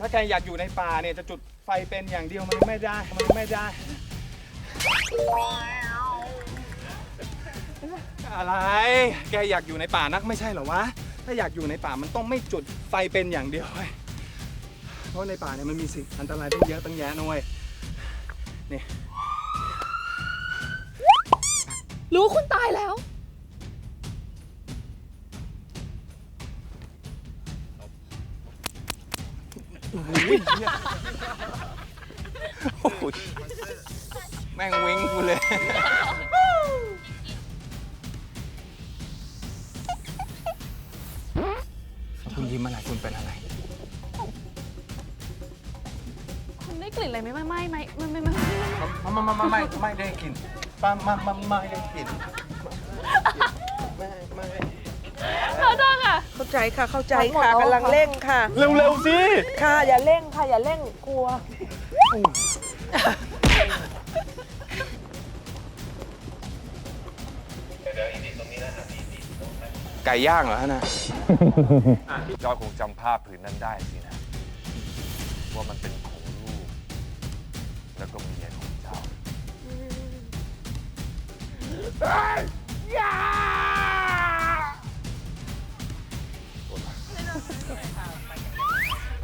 ถ้าแกอยากอยู่ในป่าเนี่ยจะจุดไฟเป็นอย่างเดียวมันไม่ได้ มันไม่ได้ อะไร แกอยากอยู่ในป่านักไม่ใช่เหรอวะ ถ้าอยากอยู่ในป่ามันต้องไม่จุดไฟเป็นอย่างเดียวเว้ยเพราะในป่าเนี่ยมันมีสิ่งอันตรายตั้งเยอะตั้งแยะนะเว้ยนี่ รู้คุณตายแล้ว โอ้ยเหี้ยโอ้ยแม่งวิ้งกูเลย คุณยิ้มอะไรคุณเป็นอะไร คุณได้กลิ่นอะไรไหมไม่ไม่ไม่ไม่ไม่ไม่ไม่ไม่ไม่ไม่ไม่ไม่ได้กินป้าไม่ไม่ไม่ได้กิน ใจค่ะเข้าใจค่ะกำลังเร่งค่ะ เร็วๆสิค่ะอย่าเร่งค่ะอย่าเร่งกลัว ไก่ย่างเหรอฮะนะเจ้าคงจำภาพผืนนั้นได้สินะ ว่ามันเป็นของลูก แล้วก็เมียของเจ้า